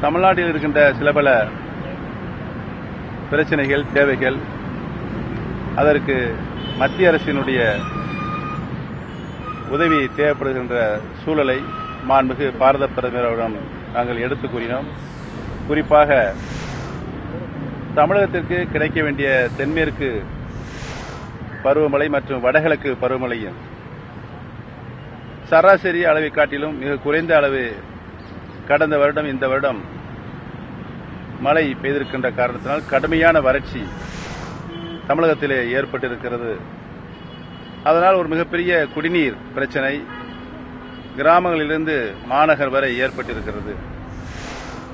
தமிழ்நாட்டில் இருக்கின்ற சில பல பிரச்சனைகள் தேவைகள் அதற்கு மத்திய அரசினுடைய உதவி தேவைப்படுகின்ற சூழலை மாண்புமிகு பாரத பிரதமரிடம் நாங்கள் எடுத்துக் கூறினோம். குறிப்பாக தமிழகத்திற்கு கிடைக்க வேண்டிய தென்மேற்கு பருவமழை மற்றும் வடகிழக்கு பருவமழையும் சராசரி அளவை காட்டிலும் மிக குறைந்த அளவு கடந்த வருடம் இந்த வருடம் மழை பெய்திருக்கின்ற காரணத்தினால் கடுமையான வறட்சி தமிழகத்திலே ஏற்பட்டிருக்கிறது. அதனால் ஒரு மிகப்பெரிய குடிநீர் பிரச்சனை கிராமங்களிலிருந்து மாநகர் வரை ஏற்பட்டிருக்கிறது.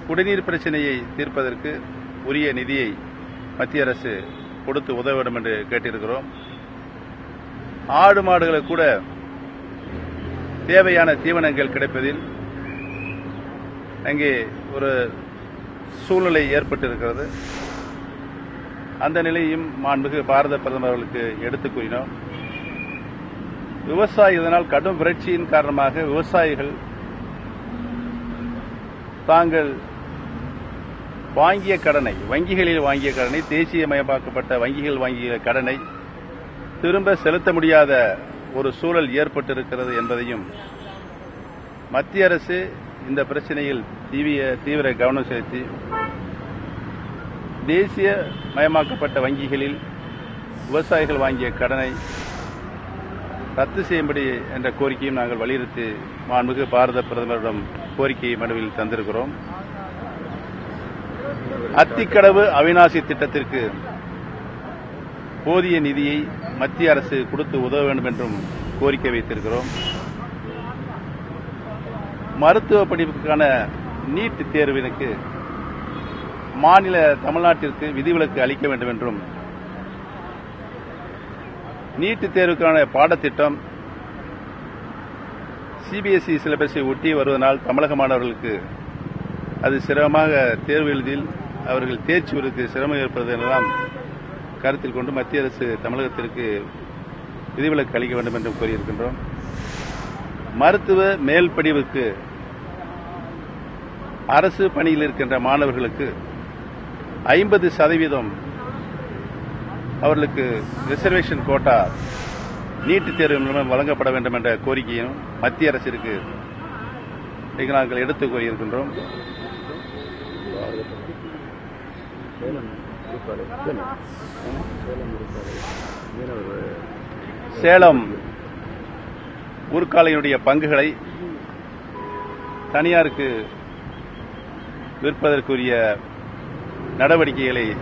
குடிநீர் பிரச்சனையை தீர்ப்பதற்கு உரிய நிதியை மத்திய அரசு கொடுத்து உதவ வேண்டும் என்று கேட்டிருக்கிறோம். ஆடு மாடுகளுக்கு கூட தேவையான தீவனங்கள் கிடைப்பதில் அங்கே ஒரு சூழ்நிலை ஏற்பட்டிருக்கிறது. அந்த நிலையும் மாண்புமிகு பாரத பிரதமர் அவர்களுக்கு எடுத்துக் கூறினோம். விவசாயி இதனால் கடும் வறட்சியின் காரணமாக விவசாயிகள் தாங்கள் வாங்கிய கடனை வங்கிகளில் வாங்கிய கடனை தேசியமயமாக்கப்பட்ட வங்கிகள் வாங்கிய கடனை திரும்ப செலுத்த முடியாத ஒரு சூழல் ஏற்பட்டிருக்கிறது என்பதையும் மத்திய அரசு இந்த பிரச்சனையில் தீவிர தீவிர கவனம் செலுத்தி தேசிய மயமாக்கப்பட்ட வங்கிகளில் விவசாயிகள் வாங்கிய கடனை ரத்து செய்யும்படி என்ற கோரிக்கையும் நாங்கள் வலியுறுத்தி மாண்புமிகு பாரத பிரதமரிடம் கோரிக்கை மனுவில் தந்திருக்கிறோம். அத்திக்கடவு அவிநாசி திட்டத்திற்கு போதிய நிதியை மத்திய அரசு கொடுத்து உதவ வேண்டும் என்றும் கோரிக்கை வைத்திருக்கிறோம். மருத்துவ படிப்புக்கான நீட் தேர்வினுக்கு மாநில தமிழ்நாட்டிற்கு விதிவிலக்கு அளிக்க வேண்டும் என்றும் நீட் தேர்வுக்கான பாடத்திட்டம் சிபிஎஸ்இ சிலபஸை ஒட்டி வருவதனால் தமிழக மாணவர்களுக்கு அது சிரமமாக தேர்வு எழுதியில் அவர்கள் தேர்ச்சி பெறுவதற்கு சிரமம் ஏற்படுவது என்றெல்லாம் கருத்தில் கொண்டு மத்திய அரசு தமிழகத்திற்கு விதிவிலக்கு அளிக்க வேண்டும் என்றும் கூறியிருக்கின்றோம் மருத்துவ மேல் படிவுக்கு அரசு பணியில் இருக்கின்ற மாணவர்களுக்கு ஐம்பது சதவீதம் அவர்களுக்கு ரிசர்வேஷன் கோட்டா நீட்டுத் தேர்வு மூலம் வழங்கப்பட வேண்டும் என்ற கோரிக்கையும் மத்திய அரசிற்கு நாங்கள் எடுத்துக் கூறியிருக்கின்றோம் சேலம் ஊர்காலையினுடைய பங்குகளை தனியாருக்கு விற்பதற்குரிய நடவடிக்கைகளை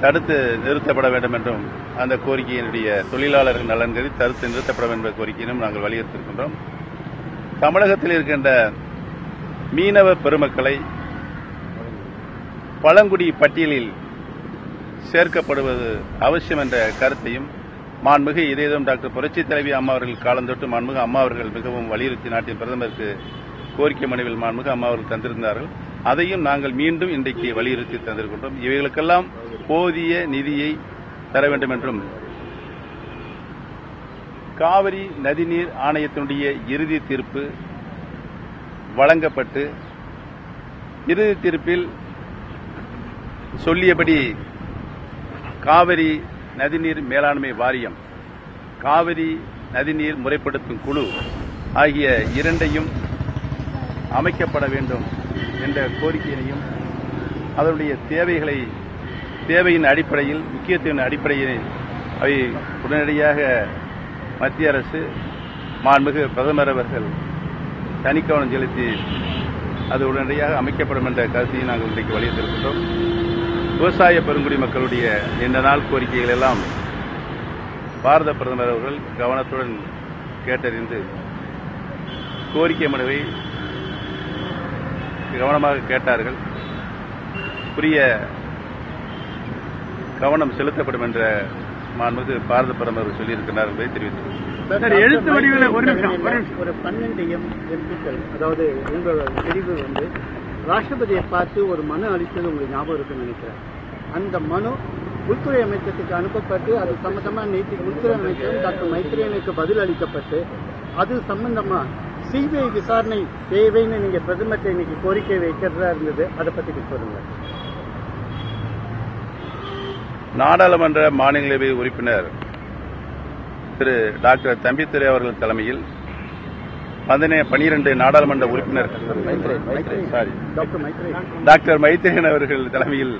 தடுத்து நிறுத்தப்பட வேண்டும் என்றும் அந்த கோரிக்கையினுடைய தொழிலாளர்கள் நலன் கருதி தடுத்து நிறுத்தப்பட வேண்டும் என்ற கோரிக்கையிலும் நாங்கள் வலியுறுத்தியிருக்கின்றோம். தமிழகத்தில் இருக்கின்ற மீனவ பெருமக்களை பழங்குடி பட்டியலில் சேர்க்கப்படுவது அவசியம் என்ற கருத்தையும் மாண்புமிகு இதேதும் டாக்டர் புரட்சி தலைவி அம்மா அவர்கள் காலந்தொட்டு மாண்புமிகு அம்மா அவர்கள் மிகவும் வலியுறுத்தி நாட்டின் பிரதமருக்கு கோரிக்கை மனுவில் மாண்புமிகு அம்மா அவர்கள் தந்திருந்தார்கள். அதையும் நாங்கள் மீண்டும் இன்றைக்கு வலியுறுத்தி தந்திருக்கின்றோம். இவைகளுக்கெல்லாம் போதிய நிதியை தர வேண்டும் என்றும் காவிரி நதிநீர் ஆணையத்தினுடைய இறுதி தீர்ப்பு வழங்கப்பட்டு இறுதி தீர்ப்பில் சொல்லியபடி காவிரி நதிநீர் மேலாண்மை வாரியம் காவிரி நதிநீர் முறைப்படுத்தும் குழு ஆகிய இரண்டையும் அமைக்கப்பட வேண்டும் என்ற கோரிக்கையினையும் அதனுடைய தேவைகளை தேவையின் அடிப்படையில் முக்கியத்துவின் அடிப்படையில் அவை உடனடியாக மத்திய அரசு மாண்புமிகு பிரதமர் அவர்கள் தனிக்கவனம் செலுத்தி அது உடனடியாக அமைக்கப்படும் என்ற கருத்தையும் நாங்கள் இன்றைக்கு வலியுறுத்திருக்கின்றோம் விவசாய பெருங்குடி மக்களுடைய நீண்ட நாள் கோரிக்கைகள் எல்லாம் பாரத பிரதமர் அவர்கள் கவனத்துடன் கேட்டறிந்து கோரிக்கை மனுவை கவனமாக கேட்டார்கள். உரிய கவனம் செலுத்தப்படும் என்ற மாண்புமிகு பாரத பிரதமர் சொல்லியிருக்கிறார் என்பதை தெரிவித்துள்ளது சார் எழுத்து வடிவில் ஒரு பன்னெண்டு எம் எம்பிக்கள் அதாவது உங்களோட பிரிவு வந்து ராஷ்டிரபதியை பார்த்து ஒரு மனு அளித்தது உங்களுக்கு ஞாபகம் இருக்குன்னு நினைக்கிறேன். அந்த மனு உள்துறை அமைச்சத்துக்கு அனுப்பப்பட்டு அது சம்பந்தமா நேற்று உள்துறை அமைச்சரும் டாக்டர் மைத்ரேயனுக்கு பதில் அளிக்கப்பட்டு அது சம்பந்தமா சிபிஐ விசாரணை தேவைன்னு நீங்க பிரதமர்கிட்ட இன்னைக்கு கோரிக்கை வைக்கிறதா இருந்தது அதை பத்தி சொல்லுங்க. நாடாளுமன்ற மாநிலங்களவை உறுப்பினர் திரு டாக்டர் தம்பித்துறை அவர்கள் தலைமையில் பதினே பனிரெண்டு நாடாளுமன்ற உறுப்பினர் சாரி. டாக்டர் மைத்ரேன் அவர்கள் தலைமையில்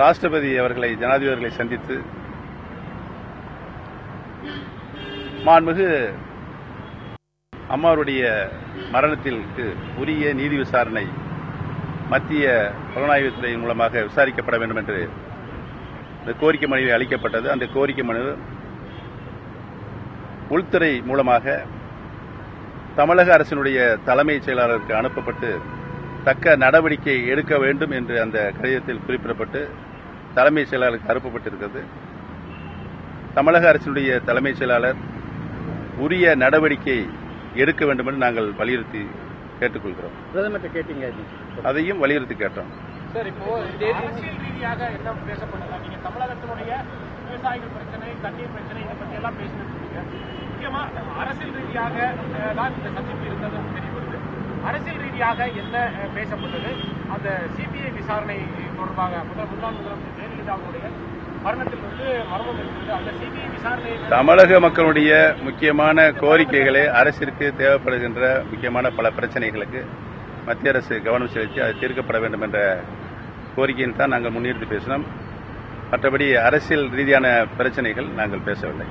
ராஷ்டிரபதி அவர்களை ஜனாதிபதி அவர்களை சந்தித்து மாண்புமிகு அம்மாவுடைய மரணத்திற்கு உரிய நீதி விசாரணை மத்திய புலனாய்வுத்துறையின் மூலமாக விசாரிக்கப்பட வேண்டும் என்று இந்த கோரிக்கை மனுவை அளிக்கப்பட்டது. அந்த கோரிக்கை மனு உள்துறை மூலமாக தமிழக அரசினுடைய தலைமைச் செயலாளருக்கு அனுப்பப்பட்டு தக்க நடவடிக்கை எடுக்க வேண்டும் என்று அந்த கடிதத்தில் குறிப்பிடப்பட்டு தலைமைச் செயலாளருக்கு அனுப்பப்பட்டிருக்கிறது. தமிழக அரசினுடைய தலைமைச் செயலாளர் உரிய நடவடிக்கை எடுக்க வேண்டும் என்று நாங்கள் வலியுறுத்தி கேட்டுக்கொள்கிறோம். பிரதமர்கிட்ட கேட்டீங்க இது. அதையும் வலியுறுத்தி கேட்டோம். சார் இப்போ அரசியல் ரீதியாக என்ன பேசப்படுதா நீங்க தமிழகத்தினுடைய விவசாயிகள் பிரச்சனை தண்ணீர் பிரச்சனை இதை எல்லாம் இருக்கீங்க முக்கியமா அரசியல் ரீதியாக தான் இந்த சந்திப்பு இருந்தது. தெரிய வருது அரசியல் ரீதியாக என்ன பேசப்பட்டது? அந்த சிபிஐ விசாரணை தொடர்பாக முதல் முன்னாள் முதலமைச்சர் ஜெயலலிதா அவருடைய தமிழக மக்களுடைய முக்கியமான கோரிக்கைகளை அரசிற்கு தேவைப்படுகின்ற முக்கியமான பல பிரச்சனைகளுக்கு மத்திய அரசு கவனம் செலுத்தி அது தீர்க்கப்பட வேண்டும் என்ற கோரிக்கையில் தான் நாங்கள் முன்னிறுத்தி பேசினோம். மற்றபடி அரசியல் ரீதியான பிரச்சனைகள் நாங்கள் பேசவில்லை.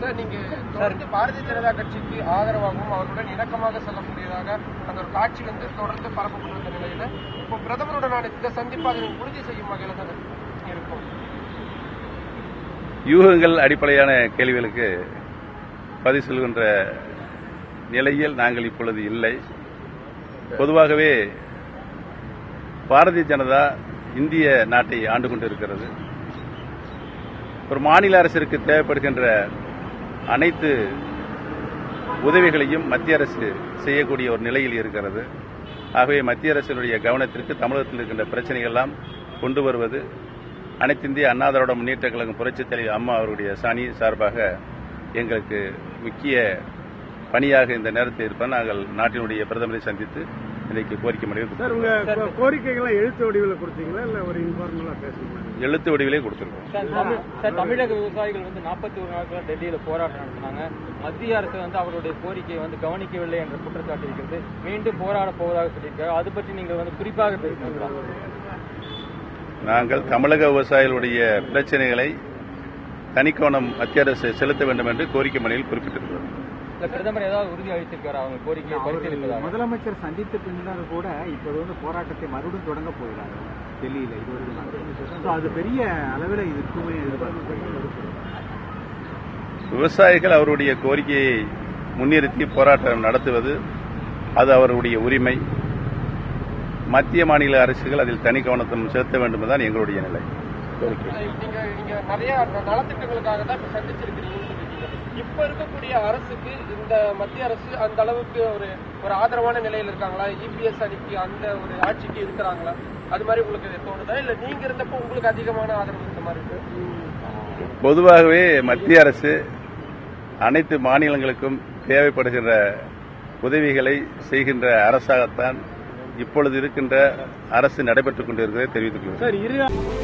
சார் நீங்க தொடர்ந்து பாரதிய ஜனதா கட்சிக்கு ஆதரவாகவும் அவர்களுடன் இணக்கமாக செல்லக்கூடியதாக அந்த ஒரு காட்சி வந்து தொடர்ந்து பரப்பப்பட்டு வந்த நிலையில இப்போ பிரதமருடனான இந்த சந்திப்பு அதனை உறுதி செய்யும் வகையில தான் இருக்கும். யூகங்கள் அடிப்படையான கேள்விகளுக்கு பதில் சொல்கின்ற நிலையில் நாங்கள் இப்பொழுது இல்லை. பொதுவாகவே பாரதிய ஜனதா இந்திய நாட்டை ஆண்டு கொண்டிருக்கிறது. ஒரு மாநில அரசிற்கு தேவைப்படுகின்ற அனைத்து உதவிகளையும் மத்திய அரசு செய்யக்கூடிய ஒரு நிலையில் இருக்கிறது. ஆகவே மத்திய அரசினுடைய கவனத்திற்கு தமிழகத்தில் இருக்கின்ற பிரச்சனைகள் எல்லாம் கொண்டு வருவது அனைத்து இந்திய அண்ணா திராவிட முன்னேற்ற கழகம் புரட்சித் தலைவர் அம்மா அவருடைய சாணி சார்பாக எங்களுக்கு முக்கிய பணியாக இந்த நேரத்தில் இருப்ப நாங்கள் நாட்டினுடைய பிரதமரை சந்தித்து இன்றைக்கு கோரிக்கை மனுவை சார் உங்க கோ- கோரிக்கைகள்லாம் எழுத்து வடிவில் கொடுத்தீங்களா? இல்ல ஒரு இன்ஃபார்மலா பேசுறீங்களா? எழுத்து வடிவிலே கொடுத்திருக்கோம். சார் தமிழ் சார் தமிழக விவசாயிகள் வந்து நாற்பத்தி ஒரு நாட்களா டெல்லியில போராட்டம் நடத்தினாங்க. மத்திய அரசு வந்து அவருடைய கோரிக்கையை வந்து கவனிக்கவில்லை என்ற குற்றச்சாட்டு இருக்கிறது மீண்டும் போராட போவதாக சொல்லியிருக்காரு. அது பற்றி நீங்க வந்து குறிப்பாக பேசுனீங்களா நாங்கள் தமிழக விவசாயிகளுடைய பிரச்சனைகளை தனிக்கவனம் மத்திய அரசு செலுத்த வேண்டும் என்று கோரிக்கை மனுவில் குறிப்பிட்டிருக்கிறோம். இல்ல பிரதமர் ஏதாவது உறுதி அளிச்சிருக்காரு அவங்க கோரிக்கையை பரிசீலிப்பதாக? முதலமைச்சர் சந்தித்த பின்னர் கூட இப்போது வந்து போராட்டத்தை மறுபடியும் தொடங்க போகிறார். டெல்லியில So, அது பெரிய அளவில் இது இருக்குமே எதிர்பார்க்கப்படுகிறது. விவசாயிகள் அவருடைய கோரிக்கையை முன்னிறுத்தி போராட்டம் நடத்துவது அது அவருடைய உரிமை. மத்திய மாநில அரசுகள் அதில் தனி கவனத்தும் செலுத்த வேண்டும் என்பதுதான் எங்களுடைய நிலை. நீங்க நிறைய நலத்திட்டங்களுக்காக தான் சொல்லிருக்கீங்க இப்ப இருக்கக்கூடிய அரசுக்கு இந்த மத்திய அரசு அந்த அளவுக்கு ஒரு ஒரு ஆதரவான நிலையில இருக்காங்களா? இபிஎஸ் அணிக்கு அந்த ஒரு ஆட்சிக்கு இருக்கிறாங்களா? அது மாதிரி உங்களுக்கு தோணுதா? இல்ல நீங்க இருந்தப்போ உங்களுக்கு அதிகமான ஆதரவு இருந்த மாதிரி இருக்கு? பொதுவாகவே மத்திய அரசு அனைத்து மாநிலங்களுக்கும் தேவைப்படுகின்ற உதவிகளை செய்கின்ற அரசாகத்தான் இப்பொழுது இருக்கின்ற அரசு நடைபெற்றுக் கொண்டிருக்கிறதை தெரிவித்துக் கொள்கிறேன்.